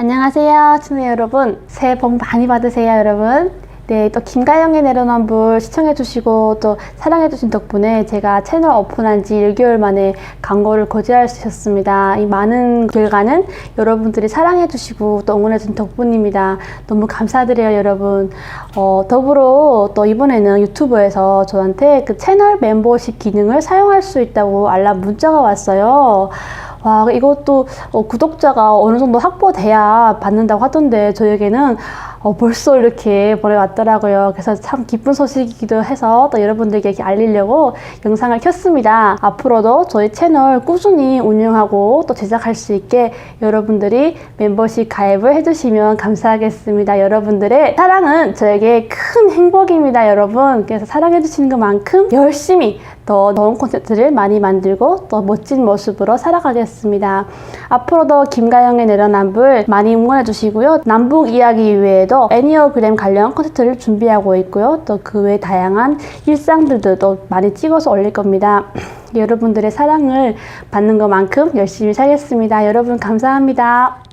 안녕하세요, 친구 여러분. 새해 복 많이 받으세요, 여러분. 네, 또 김가영의 내로남불 시청해주시고 또 사랑해주신 덕분에 제가 채널 오픈한 지 1개월 만에 광고를 거제할 수 있었습니다. 이 많은 결과는 여러분들이 사랑해주시고 또 응원해준 덕분입니다. 너무 감사드려요, 여러분. 어, 더불어 또 이번에는 유튜브에서 저한테 그 채널 멤버십 기능을 사용할 수 있다고 알람 문자가 왔어요. 와, 이것도 어, 구독자가 어느 정도 확보돼야 받는다고 하던데 저에게는 어, 벌써 이렇게 보내왔더라고요. 그래서 참 기쁜 소식이기도 해서 또 여러분들께 알리려고 영상을 켰습니다. 앞으로도 저희 채널 꾸준히 운영하고 또 제작할 수 있게 여러분들이 멤버십 가입을 해주시면 감사하겠습니다. 여러분들의 사랑은 저에게 큰 행복입니다, 여러분. 그래서 사랑해주시는 것만큼 열심히 더 좋은 콘텐츠를 많이 만들고 또 멋진 모습으로 살아가겠습니다. 앞으로도 김가영의 내려남불 많이 응원해 주시고요. 남북 이야기 외에도 애니어그램 관련 콘텐츠를 준비하고 있고요. 또 그 외 다양한 일상들도 많이 찍어서 올릴 겁니다. 여러분들의 사랑을 받는 것만큼 열심히 살겠습니다. 여러분 감사합니다.